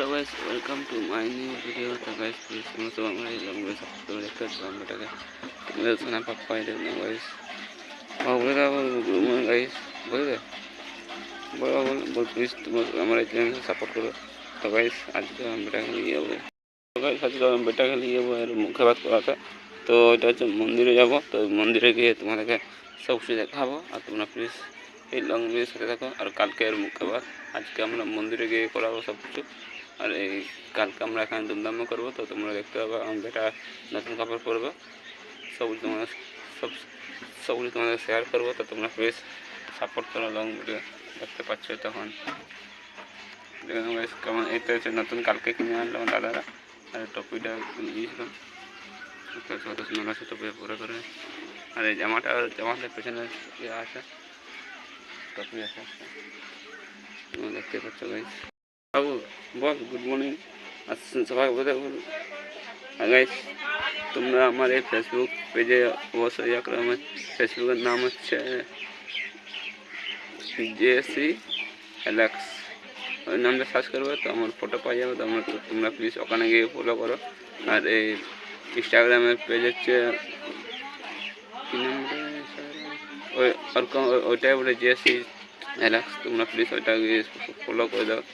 hello guys welcome to my new video তো guys please তোমরা সব আমার এই লং ভিডিও সাপোর্ট করে দেখতে পাচ্ছ আমাটাকে তোমাদের সোনা পাপ্পা এটা না গাইস বাবা বলে দাও গাইস বলে দাও বলো বল প্লিজ তোমরা আমার এই চ্যানেলকে সাপোর্ট করো তো গাইস আজকে আমি বেটাকে নিয়ে যাবো তো গাইস আজকে আমি বেটাকে নিয়ে যাবো এর মুখে ভাত করাতে তো এটা হচ্ছে মন্দিরে যাব তো মন্দিরে গিয়ে তোমাদেরকে সব কিছু দেখাবো আর তোমরা প্লিজ এই লং ভিডিওর সাথে থাকো আর কালকে এর মুখে ভাত আজকে আমরা মন্দিরে গিয়ে করাবো সব কিছু আর এই কালকে আমরা এখানে ধুমধামও করব, তো তোমরা দেখতে পাবে আমার বেটা নতুন কাপড় পরবে। সবগুলো তোমাদের, সব সবগুলো তোমাদের শেয়ার করব, তো তোমরা প্লিজ সাপোর্ট করো লং ভিডিও দেখতে পাচ্ছ তখন। দেখুন কেমন, এই হচ্ছে নতুন কালকে কিনে আনলাম দাদারা। আর টপিটা কিনে দিয়েছিলাম। কত সুন্দর আছে টপিটা পুরো করে। আর এই জামাটা জামাটার পেছনে ইয়ে আছে, টপি আছে। দেখতে পাচ্ছ গাইস বাবু বল গুড মর্নিং আর সবাই বলে বল গাইস তোমরা আমার এই ফেসবুক পেজে অবশ্যই ইয়ে করো আমার ফেসবুকের নাম হচ্ছে জেসি অ্যালেক্স ওই নামটা সার্চ করবে তো আমার ফটো পাওয়া যাবে তো আমরা তোমরা প্লিজ ওখানে গিয়ে ফলো করো আর এই ইনস্টাগ্রামের পেজ হচ্ছে কি নাম রে ওই ওরকম ওইটাই বলে জেসি অ্যালেক্স তোমরা প্লিজ ওইটা গিয়ে ফলো করে দাও